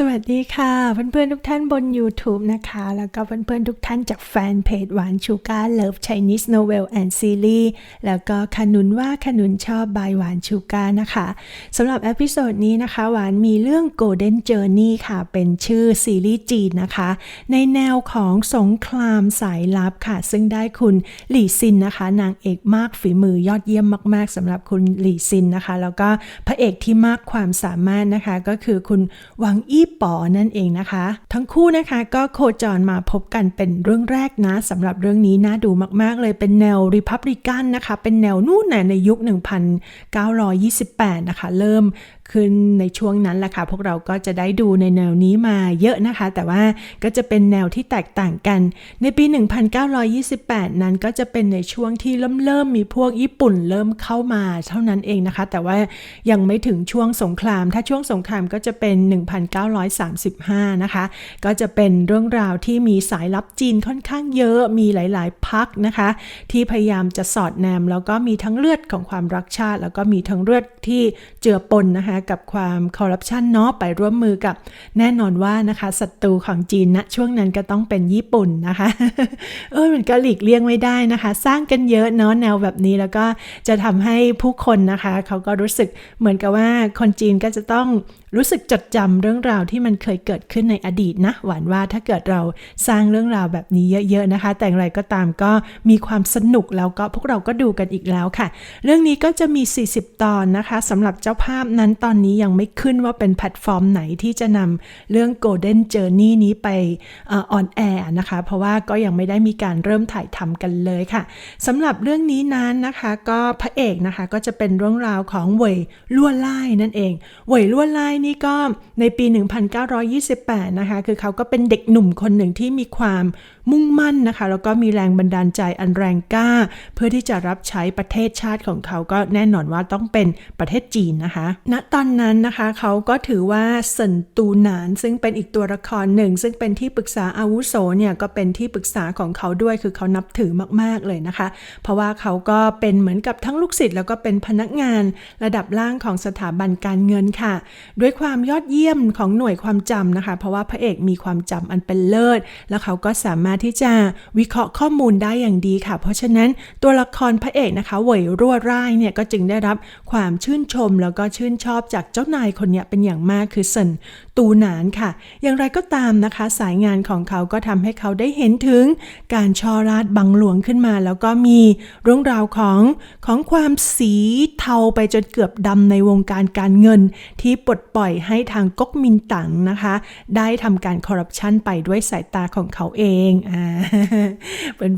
สวัสดีค่ะเพื่อนๆทุกท่านบน YouTube นะคะ แล้วก็เพื่อนๆทุกท่านจากแฟนเพจหวานชูการ์เลิฟ Chinese Novel and Series แล้วก็ขนุนว่าขนุนชอบบายหวานชูการ์นะคะสำหรับเอพิโซดนี้นะคะ หวานมีเรื่อง Golden Journey ค่ะ เป็นชื่อซีรีส์จีนนะคะ ในแนวของสงครามสายลับค่ะ ซึ่งได้คุณหลี่ซินนะคะ นางเอกมากฝีมือยอดเยี่ยมมาก ๆสำหรับคุณหลี่ซินนะคะ แล้วก็พระเอกที่มากความสามารถนะคะ ก็คือคุณหวังอี้ป๋อนั่นเองนะคะ ทั้งคู่นะคะก็โคจรมาพบกันเป็นเรื่องแรกนะสำหรับเรื่องนี้น่าดูมากๆ เลยเป็นแนวริพับลิกันนะคะ เป็นแนวนู่นน่ะในยุค 1928 นะคะ เริ่มขึ้นในช่วงนั้นแหละค่ะ พวกเราก็จะได้ดูในแนวนี้มาเยอะนะคะ แต่ว่าก็จะเป็นแนวที่แตกต่างกัน ในปี 1928 นั้นก็จะเป็นในช่วงที่เริ่มเริ่มมีพวกญี่ปุ่นเริ่มเข้ามาเท่านั้นเองนะคะ แต่ว่ายังไม่ถึงช่วงสงคราม ถ้าช่วงสงครามก็จะเป็น 19 1935 นะคะ ก็จะเป็นเรื่องราวที่มีสายลับจีนค่อนข้างเยอะมีหลาย ๆ พักนะคะ ที่พยายามจะสอดแนม แล้วก็มีทั้งเลือดของความรักชาติ แล้วก็มีทั้งเลือดที่เจือปนนะคะ กับความคอร์รัปชันเนาะไปร่วมมือกับแน่นอนว่านะคะศัตรูของจีนณนะช่วงนั้นก็ต้องเป็นญี่ปุ่นนะคะเออมันก็หลีกเลี่ยงไม่ได้นะคะ สร้างกันเยอะเนาะแนวแบบนี้แล้วก็จะทำให้ผู้คนนะคะ เขาก็รู้สึกเหมือนกับว่าคนจีนก็จะต้องรู้สึกจดจำเรื่องราวที่มันเคยเกิดขึ้นในอดีตนะ หวานว่าถ้าเกิดเราสร้างเรื่องราวแบบนี้เยอะ ๆนะคะ แต่อย่างไรก็ตามก็มีความสนุกแล้วก็พวกเราก็ดูกันอีกแล้วค่ะ เรื่องนี้ก็จะมี 40 ตอนนะคะสำหรับเจ้าภาพนั้นตอนนี้ยังไม่ขึ้นว่าเป็นแพลตฟอร์มไหนที่จะนำเรื่อง Golden Journey นี้ไปออนแอร์นะคะ เพราะว่าก็ยังไม่ได้มีการเริ่มถ่ายทำกันเลยค่ะสำหรับเรื่องนี้นั้นนะคะก็พระเอกนะคะก็จะเป็นเรื่องราวของเวยล่วไล่นั่นเองเวยล่วไล่นี่ก็ในปี 1928 นะคะ คือเขาก็เป็นเด็กหนุ่มคนหนึ่งที่มีความมุ่งมั่นนะคะ แล้วก็มีแรงบันดาลใจอันแรงกล้า เพื่อที่จะรับใช้ประเทศชาติของเขาก็แน่นอนว่าต้องเป็นประเทศจีนนะคะ ณ ตอนนั้นนะคะเขาก็ถือว่าเซินตูหนาน ซึ่งเป็นอีกตัวละครหนึ่ง ซึ่งเป็นที่ปรึกษาอาวุโสเนี่ยก็เป็นที่ปรึกษาของเขาด้วย คือเขานับถือมาก ๆ เลยนะคะ เพราะว่าเขาก็เป็นเหมือนกับทั้งลูกศิษย์แล้วก็เป็นพนักงานระดับล่างของสถาบันการเงินค่ะ ด้วยยความยอดเยี่ยมของหน่วยความจำนะคะ เพราะว่าพระเอกมีความจำอันเป็นเลิศ แล้วเขาก็สามารถที่จะวิเคราะห์ข้อมูลได้อย่างดีค่ะ เพราะฉะนั้นตัวละครพระเอกนะคะเหวยรั่วร่ายเนี่ยก็จึงได้รับความชื่นชม แล้วก็ชื่นชอบจากเจ้านายคนนี้เป็นอย่างมากคือเซินตูหนานค่ะ อย่างไรก็ตามนะคะ สายงานของเขาก็ทำให้เขาได้เห็นถึงการชอราดบังหลวงขึ้นมา แล้วก็มีเรื่องราวของของความสีเทาไปจนเกือบดำในวงการการเงินที่ปลดปล่อยให้ทางก๊กมินตั๋งนะคะ ได้ทำการคอร์รัปชันไปด้วยสายตาของเขาเองอ่า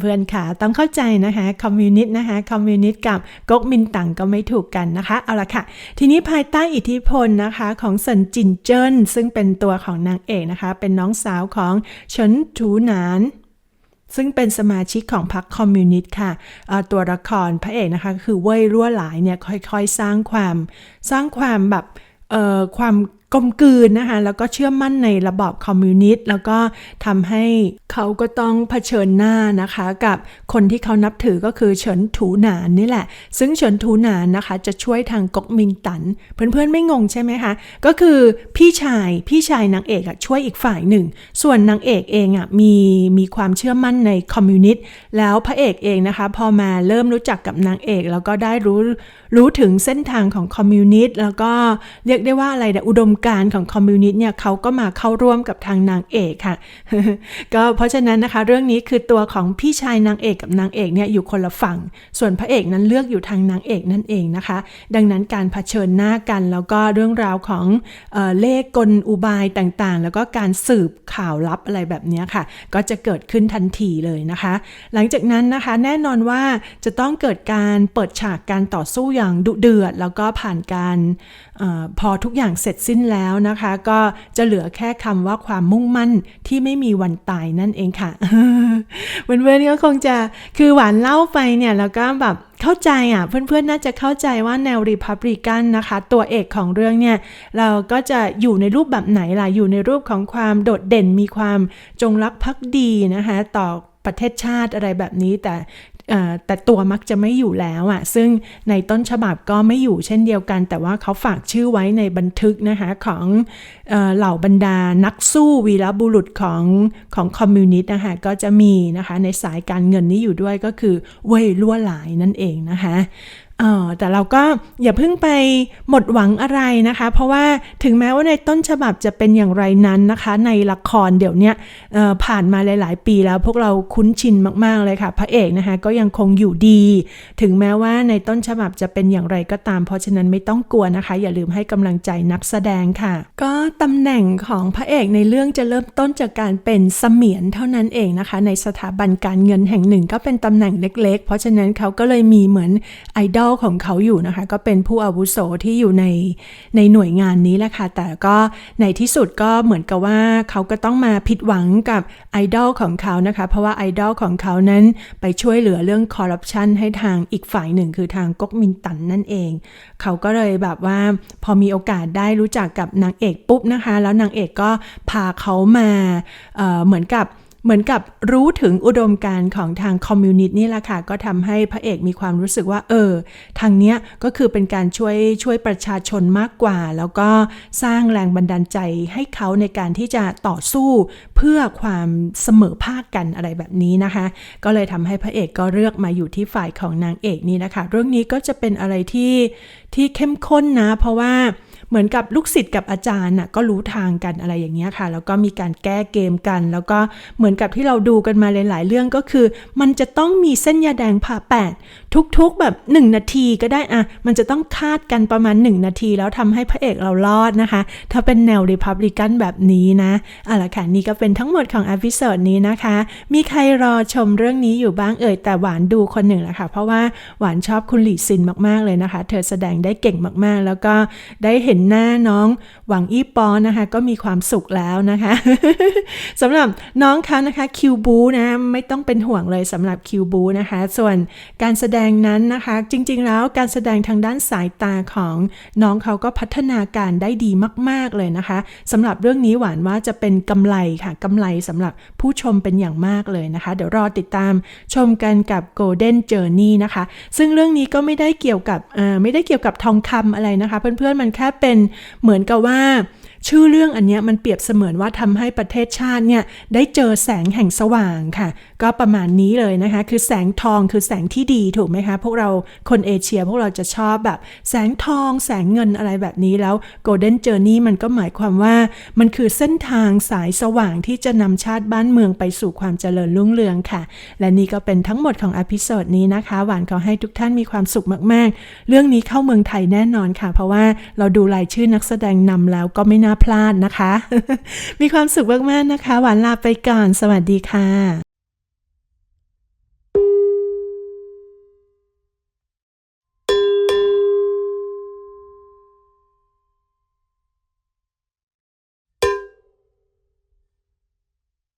เพื่อนๆค่ะ ต้องเข้าใจนะคะคอมมิวนิสต์นะคะคอมมิวนิสต์กับก๊กมินตั๋งก็ไม่ถูกกันนะคะเอาละค่ะ ทีนี้ภายใต้อิทธิพลนะคะของเซินจินเจิ้นซึ่งเป็นตัวของนางเอกนะคะ เป็นน้องสาวของเฉินถูหนานซึ่งเป็นสมาชิกของพรรคคอมมิวนิสต์ค่ะ ตัวละครพระเอกนะคะ คือเว่ยรั่วหลายเนี่ยค่อยๆ สร้างความ สร้างความแบบ ความ กลมกลืนนะคะแล้วก็เชื่อมั่นในระบอบคอมมิวนิสต์แล้วก็ทำให้เขาก็ต้องเผชิญหน้านะคะกับคนที่เขานับถือก็คือเฉินถูหนานนี่แหละ ซึ่งเฉินถูหนานนะคะจะช่วยทางก๊กมินตั๋นเพื่อนๆไม่งงใช่ไหมคะ ก็คือพี่ชายพี่ชายนางเอกอะช่วยอีกฝ่ายหนึ่ง ส่วนนางเอกเองอะมีมีความเชื่อมั่นในคอมมิวนิสต์แล้วพระเอกเองนะคะพอมาเริ่มรู้จักกับนางเอก แล้วก็ได้รู้รู้ถึงเส้นทางของคอมมิวนิสต์แล้วก็เรียกได้ว่าอะไรแต่อุดมการของคอมมิวนิสต์เนี่ยเขาก็มาเข้าร่วมกับทางนางเอกค่ะ ก็เพราะฉะนั้นนะคะเรื่องนี้คือตัวของพี่ชายนางเอกกับนางเอกเนี่ยอยู่คนละฝั่ง ส่วนพระเอกนั้นเลือกอยู่ทางนางเอกนั่นเองนะคะ ดังนั้นการเผชิญหน้ากันแล้วก็เรื่องราวของเออเลขกลอุบายต่างๆ แล้วก็การสืบข่าวลับอะไรแบบนี้ค่ะ ก็จะเกิดขึ้นทันทีเลยนะคะ หลังจากนั้นนะคะแน่นอนว่าจะต้องเกิดการเปิดฉากการต่อสู้อย่างดุเดือด แล้วก็ผ่านการอพอทุกอย่างเสร็จสิ้นแล้วนะคะ ก็จะเหลือแค่คำว่าความมุ่งมั่นที่ไม่มีวันตายนั่นเองค่ะเพื่อนๆก็คงจะคือหวานเล่าไปเนี่ยแล้วก็แบบเข้าใจอะเพื่อนๆน่าจะเข้าใจว่าแนวรีพับลิกันนะคะ ตัวเอกของเรื่องเนี่ย เราก็จะอยู่ในรูปแบบไหนล่ะ อยู่ในรูปของความโดดเด่นมีความจงรักภักดีนะคะ ต่อประเทศชาติอะไรแบบนี้แต่ แต่ตัวมักจะไม่อยู่แล้วอะ่ะ ซึ่งในต้นฉบับก็ไม่อยู่เช่นเดียวกัน แต่ว่าเขาฝากชื่อไว้ในบันทึกนะคะของเออเหล่าบรรดานักสู้วีรบุรุษของของคอมมิวนิสต์นะคะก็จะมีนะคะในสายการเงินนี้อยู่ด้วยก็คือเว่ยลั่วหลายนั่นเองนะคะ เออแต่เราก็อย่าเพิ่งไปหมดหวังอะไรนะคะ เพราะว่าถึงแม้ว่าในต้นฉบับจะเป็นอย่างไรนั้นนะคะ ในละครเดี๋ยวนี้ผ่านมาหลาย ๆ ปีแล้วพวกเราคุ้นชินมาก ๆ เลยค่ะ พระเอกนะคะก็ยังคงอยู่ดี ถึงแม้ว่าในต้นฉบับจะเป็นอย่างไรก็ตาม เพราะฉะนั้นไม่ต้องกลัวนะคะ อย่าลืมให้กำลังใจนักแสดงค่ะ ก็ตำแหน่งของพระเอกในเรื่องจะเริ่มต้นจากการเป็นเสมียนเท่านั้นเองนะคะ ในสถาบันการเงินแห่งหนึ่งก็เป็นตำแหน่งเล็ก ๆ เพราะฉะนั้นเขาก็เลยมีเหมือนไอดอลของเขาอยู่นะคะ ก็เป็นผู้อาวุโสที่อยู่ในในหน่วยงานนี้แหละค่ะ แต่ก็ในที่สุดก็เหมือนกับว่าเขาก็ต้องมาผิดหวังกับไอดอลของเขานะคะ เพราะว่าไอดอลของเขานั้นไปช่วยเหลือเรื่องคอร์รัปชันให้ทางอีกฝ่ายหนึ่ง คือทางก๊กมินตั๋นนั่นเอง เขาก็เลยแบบว่าพอมีโอกาสได้รู้จักกับนางเอกปุ๊บนะคะ แล้วนางเอกก็พาเขามาเเหมือนกับ เหมือนกับรู้ถึงอุดมการณ์ของทางคอมมิวนิสต์นี่แหละค่ะ ก็ทำให้พระเอกมีความรู้สึกว่า เออ ทางเนี้ยก็คือเป็นการช่วยช่วยประชาชนมากกว่า แล้วก็สร้างแรงบันดาลใจให้เขาในการที่จะต่อสู้เพื่อความเสมอภาคกันอะไรแบบนี้นะคะ ก็เลยทำให้พระเอกก็เลือกมาอยู่ที่ฝ่ายของนางเอกนี่นะคะ เรื่องนี้ก็จะเป็นอะไรที่ที่เข้มข้นนะ เพราะว่า เหมือนกับลูกศิษย์กับอาจารย์น่ะก็รู้ทางกันอะไรอย่างเงี้ยค่ะ แล้วก็มีการแก้เกมกัน แล้วก็เหมือนกับที่เราดูกันมาหลาย ๆ เรื่องก็คือ มันจะต้องมีเส้นยาแดงผ่าแปดทุกๆแบบ 1 นาทีก็ได้อะมันจะต้องคาดกันประมาณ 1 นาที แล้วทำให้พระเอกเรารอดนะคะ ถ้าเป็นแนวริพับลิกันแบบนี้นะเอาละค่ะนี่ก็เป็นทั้งหมดของอพิโซดนี้นะคะ มีใครรอชมเรื่องนี้อยู่บ้างเอ่ยแต่หวานดูคนหนึ่งแหละค่ะ เพราะว่าหวานชอบคุณหลีซินมากๆเลยนะคะ เธอแสดงได้เก่งมากๆ แล้วก็ได้เห็นหน้าน้องหวังอี้ปอนะคะ ก็มีความสุขแล้วนะคะสำหรับน้องเขานะคะคิวบูนะไม่ต้องเป็นห่วงเลยสำหรับคิวบูนะคะ ส่วนการแสดงนั้นนะคะ จริงๆแล้วการแสดงทางด้านสายตาของน้องเขาก็พัฒนาการได้ดีมาก ๆเลยนะคะสำหรับเรื่องนี้หวานว่าจะเป็นกำไรค่ะกำไรสำหรับผู้ชมเป็นอย่างมากเลยนะคะ เดี๋ยวรอติดตามชมกันกับ Golden Journey นะคะ ซึ่งเรื่องนี้ก็ไม่ได้เกี่ยวกับไม่ได้เกี่ยวกับทองคำอะไรนะคะ เพื่อนๆมันแค่เป็นเหมือนกับว่า ชื่อเรื่องอันนี้มันเปรียบเสมือนว่าทำให้ประเทศชาติเนี่ยได้เจอแสงแห่งสว่างค่ะ ก็ประมาณนี้เลยนะคะ คือแสงทองคือแสงที่ดีถูกไหมคะ พวกเราคนเอเชียพวกเราจะชอบแบบ แสงทอง แสงเงินอะไรแบบนี้แล้ว Golden Journey มันก็หมายความว่า มันคือเส้นทางสายสว่างที่จะนำชาติบ้านเมืองไปสู่ความเจริญรุ่งเรืองค่ะ และนี่ก็เป็นทั้งหมดของอพิโซดนี้นะคะ หวานขอให้ทุกท่านมีความสุขมาก ๆ เรื่องนี้เข้าเมืองไทยแน่นอนค่ะ เพราะว่าเราดูรายชื่อนักแสดงนำแล้วก็ไม่น่าพลาดนะคะ มีความสุขมาก ๆ นะคะ หวานลาไปก่อน สวัสดีค่ะ